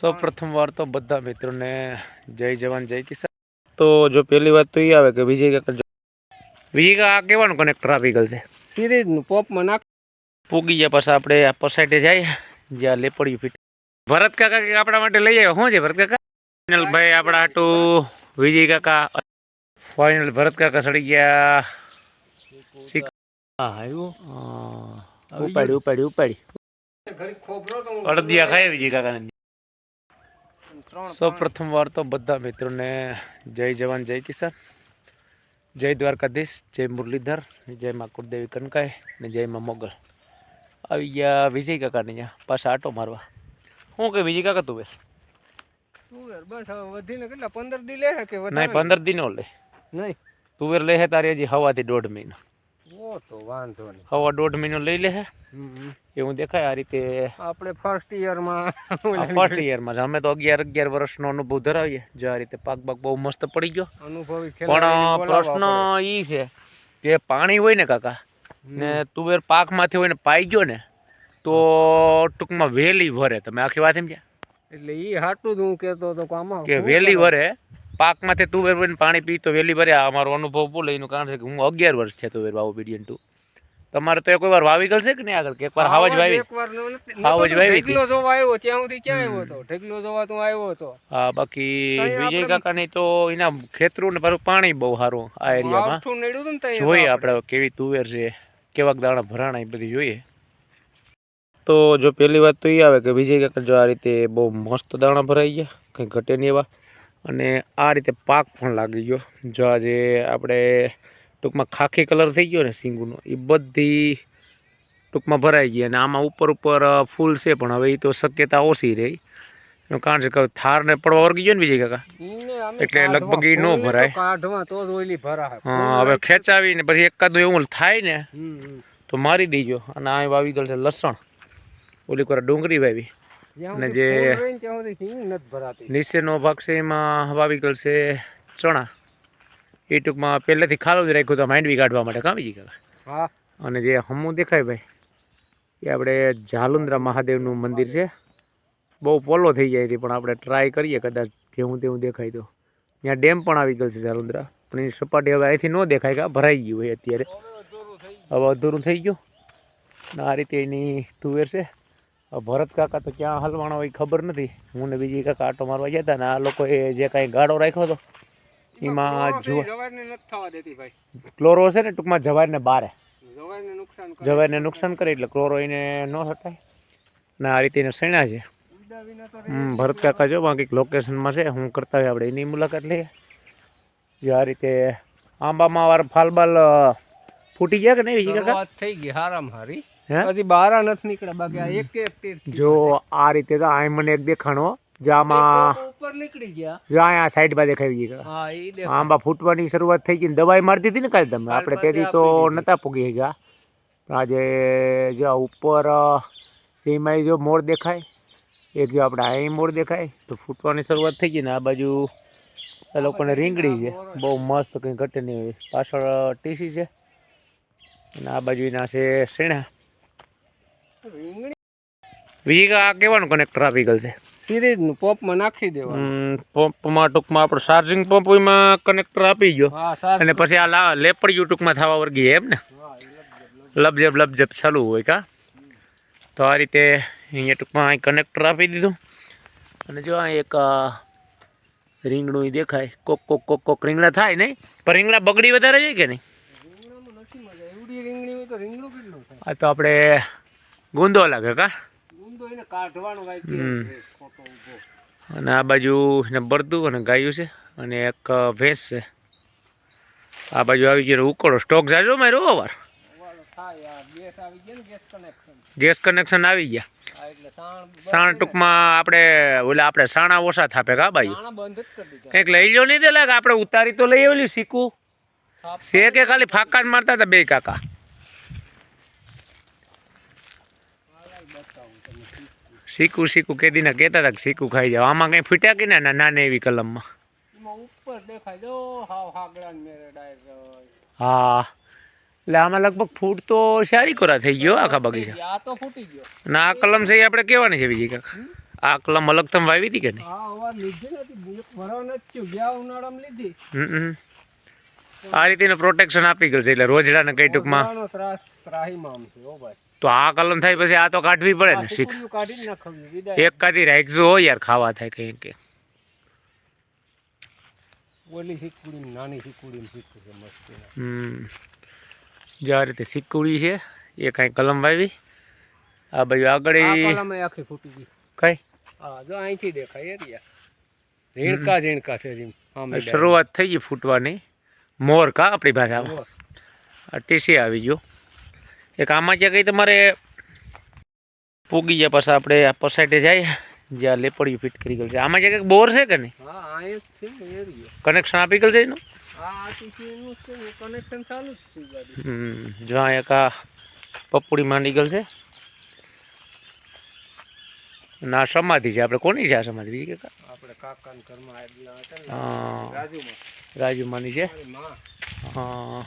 સૌ પ્રથમ વાર તો બધા મિત્રોને જય જવાન જય કિસાન. તો જો પહેલી વાત તો એ આવે કે વિજય કાકા વિજય કાકા આ કેવાનું કનેક્ટર આપી ગયેલ છે? સિરીઝ પોપમાં નાખ પૂગી ગયા પાછા આપણે આ પસાઈટે જાય જ્યાં લેપડ્યું ફીટ ભરત કાકા કે આપણા માટે લઈ આવ્યા? શું છે ભરત કાકા? ફાઇનલ ભાઈ આપણા હાટું વિજય કાકા ફાઇનલ ભરત કાકા સડી ગયા. શીખ હા આવ્યો. ઉપાડી ઉપાડી ઉપાડી. અડદિયા ખાય વિજય કાકાને. ત્રણ સૌ પ્રથમ વાર તો બધા મિત્રોને જય જવાન જય કિસાન. જય દ્વારકાધીશ જય મુરલીધર જય મા કુળદેવી કનકાઈ ને જય મા મોગલ. આવી ગયા વિજય કાકાને ત્યાં પાછા આટો મારવા. શું કે વિજય કાકા તું તુવેર બસ હવે વધીને કેટલા પંદર દી લે કે નહીં પંદર દિનો લે. નહીં. તુવેર લે તારી હજી હવાથી દોઢ મહિનો. તો વાંધો નહીં. હવા દોઢ મહિનો લઈ લે. એવું દેખાય આ રીતે. આપણે ફર્સ્ટ યરમાં ફર્સ્ટ યરમાં અમે તો અગિયાર અગિયાર વર્ષનો અનુભવ ધરાવીએ. જો આ રીતે પાક બાક બહુ મસ્ત પડી ગયો. અનુભવી પણ પ્રશ્ન એ છે કે પાણી હોય ને કાકા ને તુવેર પાકમાંથી હોય ને પાઈ ગયો ને તો ટૂંકમાં વેલી ભરે તમે આખી વાત સમજ્યા? એટલે ઈ હાટું જ હું કહેતો હતો કે આમાં વેલી? ભરે પાકમાંથી તુવેર બની ને પાણી પી તો વેલી ભરે. અમારો અનુભવ બોલે એનું કારણ છે કે હું અગિયાર વર્ષ છે તુવેર વાવું બીડિયન ટુ તમારે તો એક વાર વાવી ગયેલ કે નહીં આગળ? કે એકવાર હાવજ વાવી? એકવાર નો નથી- હાવ જ નતો તો વાવી ઢગલો જોવા આવ્યો ત્યાં સુધી ક્યાં આવ્યો હતો? ઢગલો જોવા તું આવ્યો હતો. હા બાકી વિજય કાકા કાકાની તો એના ખેતરું ને પાછું પાણી બહુ સારું આ એરિયામાં. ને જોઈએ આપણે. કેવી તુવેર છે કેવાક દાણા ભરાણા એ બધી જોઈએ. તો જો પહેલી વાત તો એ આવે કે વિજય કાકા જો આ રીતે બહુ મસ્ત દાણા ભરાઈ ગયા કંઈ ઘટે નહીં એવા. અને આ રીતે પાક પણ લાગી ગયો. જો આજે આપણે ટૂંકમાં ખાખી કલર થઈ ગયો ને સિંગુનો એ બધી ટૂંકમાં ભરાઈ ગઈ અને આમાં ઉપર ઉપર ફૂલ છે પણ હવે એ તો શક્યતા ઓછી રહી. એનું કારણ છે કે થારને પડવા વર્ગી ગયો ને બીજી કાકા? એટલે લગભગ એ ન ભરાય. હા, હવે ખેંચાવીને પછી એકાદું એવું થાય ને. તો મારી દેજો. અને આ વાવી ગયેલ છે લસણ. ઓલી કોરા ડુંગળી વાવી. અને જે- નીચેનો ભાગ છે એમાં વાવી ગયેલ છે ચણા. એ ટૂંકમાં પહેલેથી ખાલું જ રાખ્યું તો માંડવી કાઢવા માટે કામ બીજી કાકા અને જે હમું દેખાય ભાઈ એ આપણે જાલુંદ્રા મહાદેવનું મંદિર છે. બહુ પોલો થઈ જાય છે પણ આપણે ટ્રાય કરીએ કદાચ જેવું તેવું દેખાય તો. ત્યાં ડેમ પણ આવી ગયો છે જાલુંદ્રા પણ એની સપાટી હવે અહીંથી ન દેખાય કે ભરાઈ ગયું હોય અત્યારે. હવે અધૂરું થઈ ગયું. આ રીતે એની તુવેર છે. હવે ભરત કાકા તો ક્યાં હલવાણો હોય ખબર નથી. હું ને બીજી કાકા આટો મારવા ગયા હતા ને આ લોકોએ જે કાંઈ ગાડો રાખ્યો હતો એમાં જુઓ. ક્લોરો છે ને ટૂંકમાં જવારને બારે. જવારને નુકસાન કરે. નુકસાન કરે એટલે ક્લોરો એને ન હટાય. ને આ રીતે એને સણ્યા છે. ભરત કાકા જો બાકી લોકેશનમાં છે. હું કરતા હોય આપણે એની મુલાકાત લઈએ. જો આ રીતે આંબામાં વાર ફાલબાલ ફૂટી ગયા કે નહીં બીજી કાકા? થઈ ગઈ હારામ હારી. હે? બારા નથી નીકળ્યા. બાકી આ એક એક જો આ રીતે તો આ મને એક દેખાણો. જામાં આમાં ઉપર નીકળી ગયા. જો અહીંયા સાઈડમાં દેખાઈ ગઈ. હા એ દેખ આંબા ફૂટવાની શરૂઆત થઈ ગઈ દવાઈ મારતી હતી ને કાલે તમે? આપણે તેથી તો નતા પૂગી ગયા. આજે જો ઉપર સીમાઈ જો મોર દેખાય એક જો આપણે અહીં મોર દેખાય તો ફૂટવાની શરૂઆત થઈ ગઈ ને આ બાજુ એ લોકોને રીંગણી છે. બહુ મસ્ત કંઈ ઘટે નહીં પાછળ ટીસી છે. અને આ બાજુ એના છે શેણા. રીંગણી આ કેવાનું કનેક્ટર આપી ગયેલ છે? સિરીઝ પોપમાં નાખી દેવાનું. પોપમાં ટૂંકમાં આપણું ચાર્જિંગ પંપ એમાં કનેક્ટર આપી ગયો. અને પછી આ લેપડિયું ટૂંકમાં થવા વર્ગી એમ ને. લબજબ લબજબ ચાલુ હોય કા? તો આ રીતે અહીંયા ટૂંકમાં અહીં કનેક્ટર આપી દીધું. અને જો અહીં એક રીંગણું દેખાય. કોક કોક કોક કોક રીંગણા થાય નહીં? પણ રીંગણા બગડી વધારે જાય કે નહીં? આ તો આપણે ગુંદો લાગે કા? ઊંધો એને કાઢવાનો હમ. ખોટો ઊભો. અને આ બાજુ એને બળદું અને ગાયું છે અને એક ભેંસ છે. આ બાજુ આવી ગયો ઉકળો. સ્ટોક જાજો મારો અવાર. Gas connection. આવી ગયા. સાણ ટૂંકમાં આપણે ઓલા આપણે સાણા ઓછા થાપે કા બાજુ? દીધા. કંઈક લઈ લો નહીં તે લાગે આપણે ઉતારી તો લઈ આવેલી શીખું. થાપ છે કે ખાલી ફાકા મારતા હતા બે કાકા બતાવું તમે શીખું શીખું કે દીના કહેતા હતા કે શીખું ખાઈ જાવ આમાં કંઈ ફૂટ્યા કે ના ના નાની એવી કલમમાં? ઉપર દેખાય. જો હાવ હાગડા મેરે હા. એટલે આમાં લગભગ ફૂટ તો સારી કોરા થઈ ગયો આખા બગીચા. આ તો ફૂટી ગયો. ના આ કલમ છે એ આપણે કહેવાની છે બીજી કાકા આ કલમ અલગ તમે વાવી હતી કે નહીં? હા હવા લીધી નથી. ભરવા નથી ગયા ઉનાળામાં લીધી. હમ. આ રીતેનું પ્રોટેક્શન આપી ગયું છે એટલે રોજડાને કઈ ટૂંકમાં ત્રાસ ત્રાસ ત્રાહીમામ છે ઓ ભાઈ. તો આ કલમ થાય પછી આ તો કાઢવી પડે ને. શીખ એક કાઢી રાખજો હોય યાર ખાવા થાય કઈ કે ઓલી શીકુડી નાની શીખું છે મસ્તી હમ. જો આ રીતે સિક્કુડી છે એ કાંઈ કલમ વાવી. આ બાજુ આગળ આખી ફૂટી ગઈ. કઈ? હા જો અહીંથી દેખાય એરિયા ઝીણકા ઝીણકા છે જીમ શરૂઆત થઈ ગઈ ફૂટવાની. મોર કા આપણી ભાષામાં આ ટીસી આવી ગયો. એક આમાં જ્યાં કંઈ તમારે પૂગી ગયા પછી આપણે આ પસાઈટે જાય જ્યાં લેપડિયું ફિટ કરી ગયું છે. આમાં જ્યાં કંઈક બોર છે કે નહીં? જ કનેક્શન આપી ગયું છે એનું? કનેક્શન ચાલુ જ જો એક આ પપુડી માંડી ગયેલ છે ના સમાધિ છે. આપણે કોની છે આ સમાધિ? બીજી કે આપણે ઘરમાં રાજુમાં. માની છે? હા.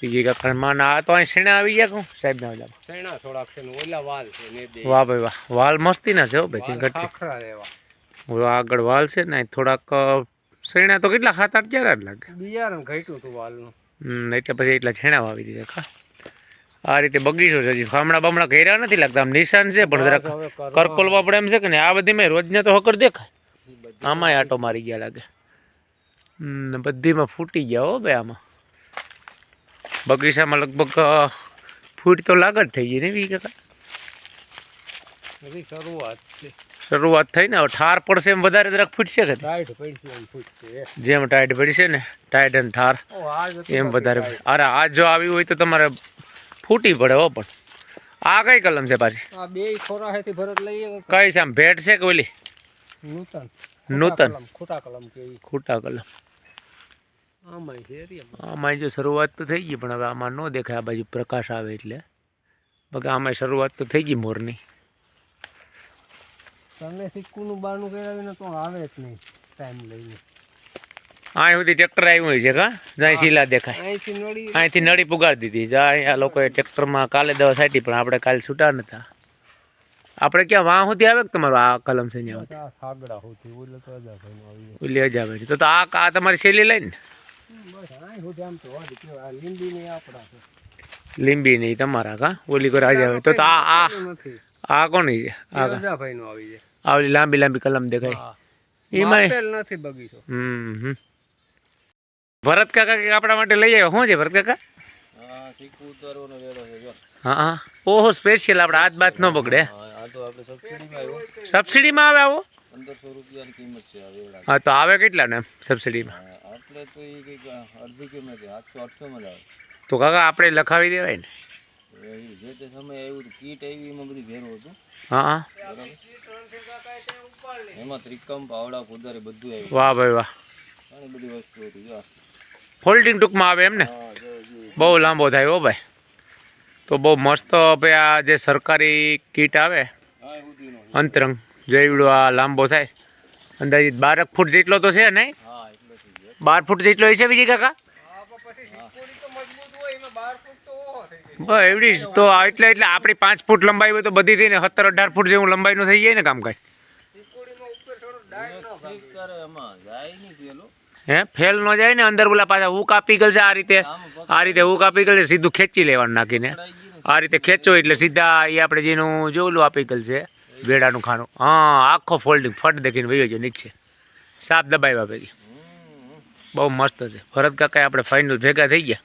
બીજી કા માં આ તો અહીં શેણા આવી ગયા કહું સાહેબ ના ઓલા. શેણા થોડાક છે ઓલા વાલ છે ને વાહ ભાઈ વાહ. વાલ મસ્તી ના છે હો ભાઈ ખાખરા લેવા. આગળ વાલ છે ને થોડાક શેણા તો કેટલા ખાતા ક્યારે જ લાગે? બિયારણ ઘટ્યું હતું વાલનું. હમ, એટલે પછી એટલા છેણા વાવી દીધા ખા. આ રીતે બગીચો છે હજી ફામડા બામડા ઘેરા નથી લાગતા આમ નિશાન છે પણ જરાક કરકોલવા પડે એમ છે કે ને આ બધી મેં રોજને તો હકર દેખાય. આમાંય આટો મારી ગયા લાગે. બધીમાં ફૂટી ગયા હો ભાઈ આમાં. બગીચામાં લગભગ ફૂટ તો લાગત થઈ ગઈ ને વી કાકા? શરૂઆત છે. શરૂઆત થઈ ને? ઠાર પડશે એમ વધારે જરાક ફૂટશે કે? ટાઈટ પડશે જેમ ટાઈટ પડશે ને ટાઈટ અને ઠાર. એમ વધારે. અરે આ જો આવી હોય તો તમારે ફૂટી પડે હો પણ. આ કઈ કલમ છે પાછી? આ બે ખોરા હેથી ભરત લઈએ કઈ છે આમ ભેટ છે કે ઓલી? નૂતન. નૂતન. ખોટા કલમ કે ખોટા કલમ. આમાં જો શરૂઆત તો થઈ ગઈ પણ હવે આમાં ન દેખાય આ બાજુ પ્રકાશ આવે એટલે. બાકી આમાં શરૂઆત તો થઈ ગઈ મોરની. તમને સિક્કુનું બારનું કરાવીને તો આવે જ નહીં ટાઈમ લઈને. આ સુધી ટ્રેક્ટર આવ્યું હોય છે કા? જાય શીલા દેખાય. અહીંથી નળી પુગાડી દીધી. જાય આ લોકોએ ટ્રેક્ટરમાં કાલે દવા સાટી પણ આપણે કાલે છૂટા નતા. આપણે ક્યાં વાહ સુધી આવે કે તમારું આ કલમ છે ત્યાં. ઓલી છે તો તો આ આ તમારી શેલી લઈને? લીંબી ને આપડા છે લીંબી નહીં તમારા કા? ઓલી કોઈ રાજા હોય તો આ આ આ કોની છે? આ આવી જાય આ ઓલી લાંબી લાંબી કલમ દેખાય. એમાં નથી બગીચો. હમ હમ. ભરત કાકા કે આપણા માટે લઈ આવ્યો? શું છે ભરત કાકા? હા સિક્કુ ઉતારવાનો વેળો છે જો. હા હા. ઓહો સ્પેશિયલ આપણે હાથ બાત ન બગડે. આ તો આપણે સબસિડીમાં આવે આવો? પંદરસો રૂપિયાની કિંમત છે હા તો આવે કેટલા ને સબસિડીમાં આપણે તો એ કંઈક અડધી કિંમત આઠસો આઠસોમાં આવે. તો કાકા આપણે લખાવી દેવાય ને? જે તે સમયે આવ્યું કીટ આવી એમાં બધું ભેરું હતું. હા હા. એમાં ત્રિકમ પાવડા ફુદારી બધું આવ્યું વાહ ભાઈ વાહ. ઘણી બધી વસ્તુ હતી જો ફોલ્ડિંગ ટૂંકમાં આવે એમ ને? બહુ લાંબો થાય હો ભાઈ. તો બહુ મસ્ત ભાઈ આ જે સરકારી કીટ આવે અંતરંગ જેવડો આ લાંબો થાય. અંદાજિત બારક ફૂટ જેટલો તો છે નહીં? એટલે બાર ફૂટ જેટલો હશે બીજી કાકા? એવડી જ. તો એટલે એટલે આપણી પાંચ ફૂટ લંબાઈ હોય તો બધી થઈને સત્તર અઢાર ફૂટ જેવું લંબાઈનું થઈ જાય ને કામકાજ હે ફેલ ન જાય ને અંદર ઓલા પાછા હુક આપી ગયેલ છે આ રીતે. આ રીતે હુક આપી ગયેલ છે સીધું ખેંચી લેવાનું નાખીને. આ રીતે ખેંચો એટલે સીધા એ આપણે જેનું જોલું આપી ગયેલ છે વેડાનું ખાનું હા આખો ફોલ્ડિંગ ફટ દેખીને વહી ગયો નીચે. સાપ દબાવ્યા ભેગી બહુ મસ્ત છે. ભરત કાકા આપણે ફાઇનલ ભેગા થઈ ગયા.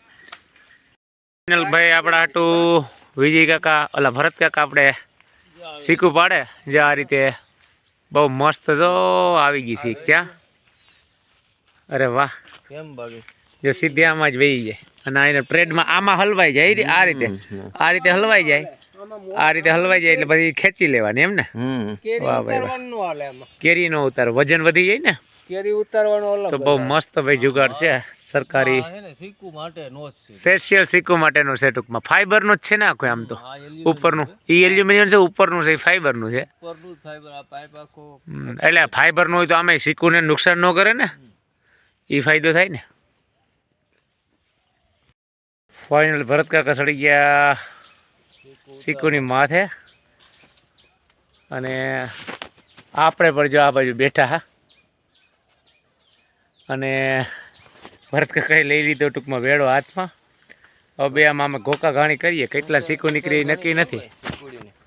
ફાઇનલ ભાઈ આપણા હાટું વિજય કાકા ઓલા ભરત કાકા આપણે શીખવું પાડે. જે આ રીતે બહુ મસ્ત જો આવી ગઈ શીખ. ક્યાં? અરે વાહ. કેમ બાકી જો સીધી આમાં જ વહી જાય. અને આને એને ટ્રેડમાં આમાં હલવાઈ જાય. આ રીતે. આ રીતે હલવાઈ જાય. આ રીતે હલવાઈ જાય એટલે પછી ખેંચી લેવાની એમ ને? કેરી નો ઉતાર. વજન વધી જાય ને? કેરી ઉતારવાનો અલગ તો બહુ મસ્ત ભાઈ જુગાડ છે સરકારી. સિક્કુ માટે નો જ છે. ફેશિયલ સિક્કો માટેનું છે ટૂંકમાં. ફાઈબરનું જ છે ને આખું આમ તો. ઉપરનું. ઈ એલ્યુમિનિયમ છે ઉપરનું છે ફાઈબરનું છે. ઉપરનું ફાઈબર આ પાઇપ આખો. એટલે ફાઈબરનું હોય તો આમે સિક્કોને નુકસાન ન કરે ને? એ ફાયદો થાય ને? ફાઇનલ ભરત કાકા સડી ગયા સિક્કોની માથે. અને આપણે પણ જો આ બાજુ બેઠા હા. અને ભરત કાકાએ લઈ લીધો ટૂંકમાં વેળો હાથમાં. હવે આમાં અમે ઘોકા ઘાણી કરીએ. કેટલા શીખો નીકળી નક્કી નથી.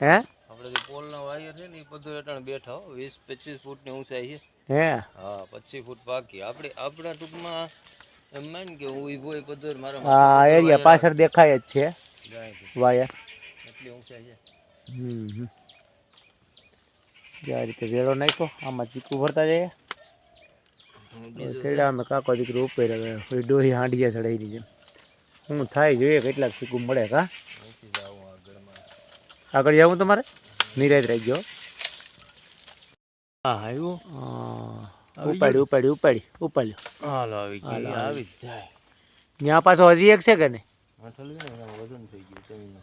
હે? આપણે પોલના વાયર છે ને એ બધું હેઠળ બેઠા હો. વીસ પચીસ ફૂટની ઊંચાઈ છે. હે? હા પચીસ ફૂટ બાકી. આપણે આપણા ટૂંકમાં એમ માન કે હું ઊભો એ બધું મારો આ એરિયા પાછળ દેખાય જ છે. વાયર. એટલી ઊંચાઈ છે. હમ હમ. જે આ રીતે વેળો નાખ્યો આમાં ચીકુ ભરતા જઈએ. શેડા અમે કાકો દીકરો ઉપર હવે ડોહી હાંડિયા ચડાવી જેમ હું થાય જોઈએ કેટલાક ચીકુ મળે કા? આગળ જવું તમારે? નિરાજ રાખજો હા. આવ્યો? ઉપાડી ઉપાડી ઉપાડી ઉપાડ્યો હાલો આવી ગયો આવી. જાય. ત્યાં પાછો હજી એક છે કે નહીં? વજન થઈ ગયું જમીન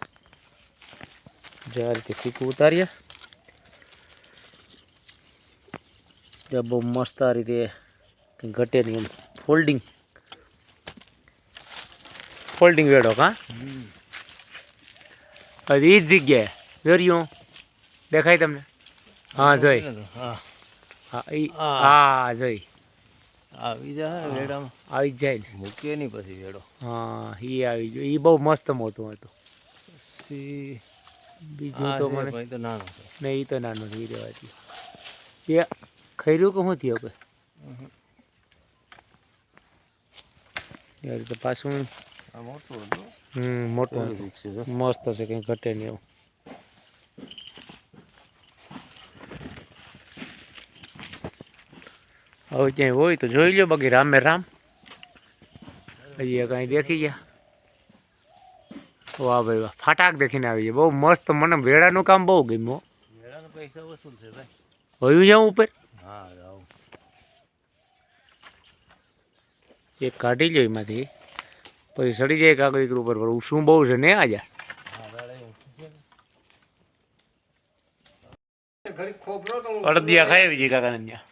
જે આ રીતે શીખું ઉતારીએ. બહુ મસ્ત આ રીતે ઘટે નહીં એમ. ફોલ્ડિંગ ફોલ્ડિંગ વેડો કા હવે એ જ જગ્યાએ. જોર્યું દેખાય તમને? હા જોઈ. હા. હા જોઈ. આવી જાય વેડામાં. આવી જાય ને. મૂકે નહીં પછી વેડો. હા એ આવી ગયો એ બહુ મસ્ત મોટું હતું. પછી બીજું તો મને તો નાનો નહીં એ તો નાનું એ રહેવાથી એ ખર્યું કે શું થયું કે એ રીતે પાછું મોટું હમ. મસ્ત છે કંઈ ઘટે નહીં એવું. હવે ક્યાંય હોય તો જોઈ લો બાકી રામે રામ. હજી કાંઈ દેખી ગયા. વાહ ભાઈ વાહ ફાટાક દેખીને આવી ગયા. બહુ મસ્ત મને વેળાનું કામ બહુ ગમ્યું વેડાના પૈસા વસૂલ છે ભાઈ. હોયું છે ઉપર? હા એક કાઢી લો એમાંથી. પછી સડી જાય કાગળ દીકરી ઉપર, પણ શું બહુ છે ને આજા. અડદિયા ખાઈ આવી જઈ કાકાને ત્યાં.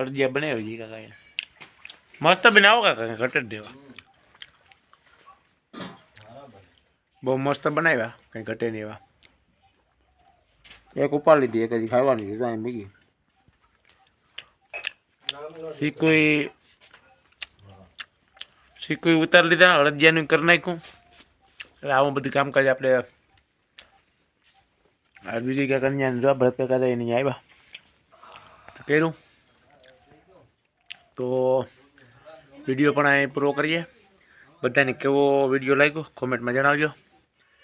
અડદિયા બનાવી જઈએ કાકા મસ્ત બનાવો કાકા ઘટ જ દેવા. બહુ મસ્ત બનાવ્યા, કંઈ ઘટે નહીં એવા. એક ઉપાડ લીધી એક હજી ખાવાની છે મૂકી શીકુઈ શીકુઈ ઉતારી લીધા અડદિયાનું કરી નાખ્યું. એટલે આવું બધું કામકાજ આપણે બીજી કાકા ત્યાં જો ભરત કાકા હતા એને આવ્યા. કર્યું. તો વીડિયો પણ અહીં પૂરો કરીએ. બધાને કેવો વીડિયો લાગ્યો કોમેન્ટમાં જણાવજો.